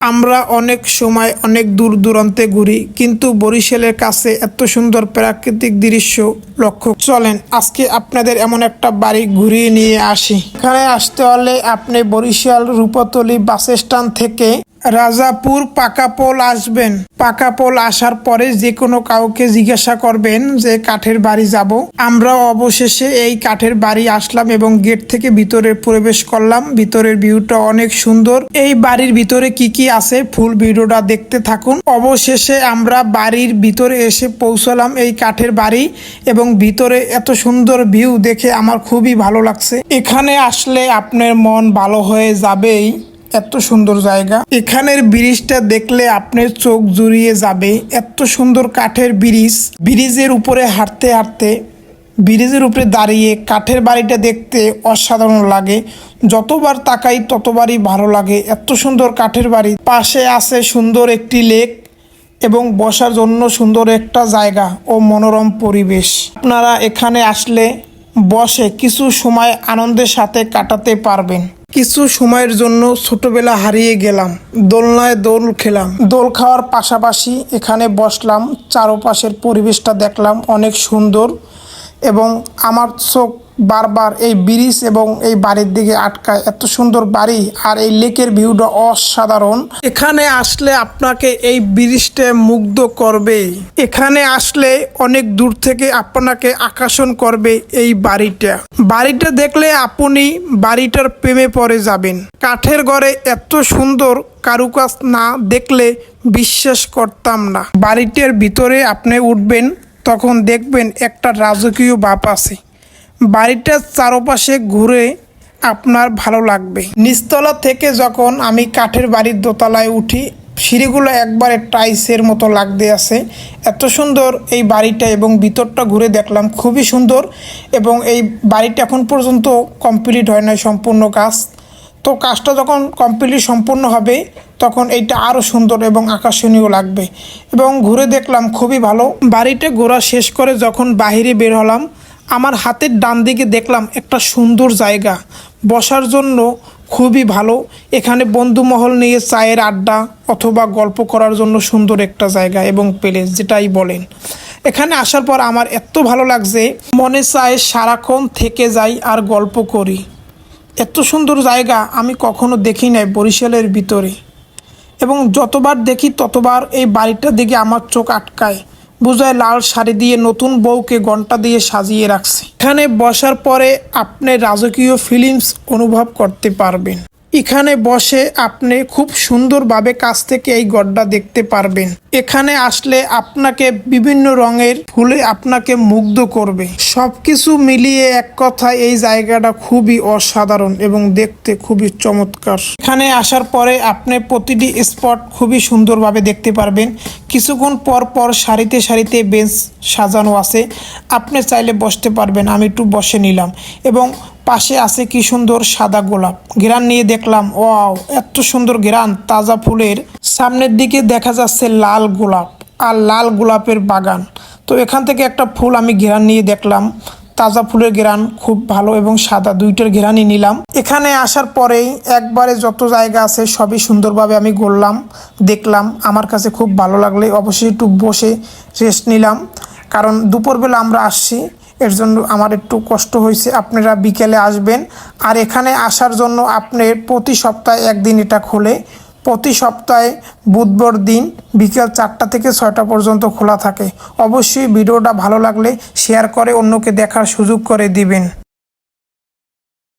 আমরা অনেক সময় অনেক দূর দূরান্তে ঘুরি, কিন্তু বরিশালের কাছে এত সুন্দর প্রাকৃতিক দৃশ্য লক্ষ্য চলেন। আজকে আপনাদের এমন একটা বাড়ি ঘুরিয়ে নিয়ে আসি। এখানে আসতে হলে আপনি বরিশাল রূপতলি বাস স্ট্যান্ড থেকে রাজাপুর পাকাপোল আসবেন। পাকাপোল আসার পরে যে কোনো কাউকে জিজ্ঞাসা করবেন যে, কাঠের বাড়ি যাব? আমরা অবশেষে এই কাঠের বাড়ি আসলাম এবং গেট থেকে ভিতরে প্রবেশ করলাম। ভিতরের ভিউটা অনেক সুন্দর। এই বাড়ির ভিতরে কি কি আছে ফুল ভিডিওটা দেখতে থাকুন। অবশেষে আমরা বাড়ির ভিতরে এসে পৌঁছলাম এই কাঠের বাড়ি এবং ভিতরে এত সুন্দর ভিউ দেখে আমার খুবই ভালো লাগছে। এখানে আসলে আপনার মন ভালো হয়ে যাবেই। এত সুন্দর জায়গা। এখানের ব্রিজটা দেখলে আপনার চোখ জুড়িয়ে যাবে। এত সুন্দর কাঠের ব্রিজ। ব্রিজের উপরে হাঁটতে হাঁটতে, ব্রিজের উপরে দাঁড়িয়ে কাঠের বাড়িটা দেখতে অসাধারণ লাগে। যতবার তাকাই ততবারই ভালো লাগে। এত সুন্দর কাঠের বাড়ি। পাশে আছে সুন্দর একটি লেক এবং বসার জন্য সুন্দর একটা জায়গা ও মনোরম পরিবেশ। আপনারা এখানে আসলে বসে কিছু সময় আনন্দের সাথে কাটাতে পারবেন। কিছু সময়ের জন্য ছোটবেলা হারিয়ে গেলাম, দোলনায় দোল খেলাম। দোল খাওয়ার পাশাপাশি এখানে বসলাম, চারপাশের পরিবেশটা দেখলাম অনেক সুন্দর। এবং আমার চোখ বারবার এই ব্রিজ এবং এই বাড়ির দিকে আটকায়। এত সুন্দর বাড়ি আর এই লেকের ভিউটা অসাধারণ। এখানে আসলে আপনাকে এই ব্রিজটা মুগ্ধ করবে। এখানে আসলে অনেক দূর থেকে আপনাকে আকর্ষণ করবে এই বাড়িটা। বাড়িটা দেখলে আপনি বাড়িটার প্রেমে পড়ে যাবেন। কাঠের ঘরে এত সুন্দর কারুকাজ না দেখলে বিশ্বাস করতাম না। বাড়িটার ভিতরে আপনি উঠবেন তখন দেখবেন একটা রাজকীয় বাপ আছে। বাড়িটার চারপাশে ঘুরে আপনার ভালো লাগবে। নিচতলা থেকে যখন আমি কাঠের বাড়ির দোতলায় উঠি, সিঁড়িগুলো একবারে টাইসের মতো লাগতে আছে। এত সুন্দর এই বাড়িটা এবং ভিতরটা ঘুরে দেখলাম, খুবই সুন্দর। এবং এই বাড়িটা এখন পর্যন্ত কমপ্লিট হয় নাই, সম্পূর্ণ কাজ তো কাজটা যখন কমপ্লিট সম্পূর্ণ হবে, তখন এইটা আরও সুন্দর এবং আকর্ষণীয় লাগবে। এবং ঘুরে দেখলাম, খুবই ভালো। বাড়িটা ঘোরা শেষ করে যখন বাইরে বের হলাম, আমার হাতের ডান দিকে দেখলাম একটা সুন্দর জায়গা। বসার জন্য খুবই ভালো। এখানে বন্ধুমহল নিয়ে চায়ের আড্ডা অথবা গল্প করার জন্য সুন্দর একটা জায়গা এবং প্লেস, যেটাই বলেন। এখানে আসার পর আমার এত ভালো লাগছে, মনে চায় সারাক্ষণ থেকে যাই আর গল্প করি। এত সুন্দর জায়গা আমি কখনো দেখি নাই বরিশালের ভিতরে। এবং যতবার দেখি, ততবার এই বাড়িটার দিকে আমার চোখ আটকায়। বোঝায় লাল শাড়ি দিয়ে নতুন বউকে ঘণ্টা দিয়ে সাজিয়ে রাখছে। এখানে বসার পরে আপনি রাজকীয় ফিলিংস অনুভব করতে পারবেন। এখানে বসে আপনি খুব সুন্দরভাবে কাছ থেকে এই গড্ডা দেখতে পারবেন। এখানে আসলে আপনাকে বিভিন্ন রঙের ফুলে আপনাকে মুগ্ধ করবে। সবকিছু মিলিয়ে এক কথা এই জায়গাটা খুবই অসাধারণ এবং দেখতে খুবই চমৎকার। এখানে আসার পরে আপনি প্রতিটি স্পট খুবই সুন্দরভাবে দেখতে পারবেন। কিছুক্ষণ পর পর সারিতে সারিতে বেঞ্চ সাজানো আছে। আপনি চাইলে বসতে পারবেন, আমি একটু বসে নিলাম। এবং পাশে আছে কি সুন্দর সাদা গোলাপ। ঘেরান নিয়ে দেখলাম, ওয়াও, এত সুন্দর ঘেরান, তাজা ফুলের। সামনের দিকে দেখা যাচ্ছে লাল গোলাপ, আর লাল গোলাপের বাগান। তো এখান থেকে একটা ফুল আমি ঘেরান নিয়ে দেখলাম। তাজা ফুলের ঘেরান খুব ভালো এবং সাদা দুইটার ঘেরানই নিলাম। এখানে আসার পরেই একবারে যত জায়গা আছে সবই সুন্দরভাবে আমি ঘুরলাম দেখলাম। আমার কাছে খুব ভালো লাগলে অবশ্যই একটু বসে রেস্ট নিলাম। কারণ দুপুরবেলা আমরা আসছি, এর জন্য আমার একটু কষ্ট হয়েছে। আপনারা বিকেলে আসবেন। আর এখানে আসার জন্য আপনি প্রতি সপ্তাহে একদিন এটা খোলে। প্রতি সপ্তাহে বুধবার দিন বিকেল চারটা থেকে ছয়টা পর্যন্ত খোলা থাকে। অবশ্যই ভিডিওটা ভালো লাগলে শেয়ার করে অন্যকে দেখার সুযোগ করে দিবেন।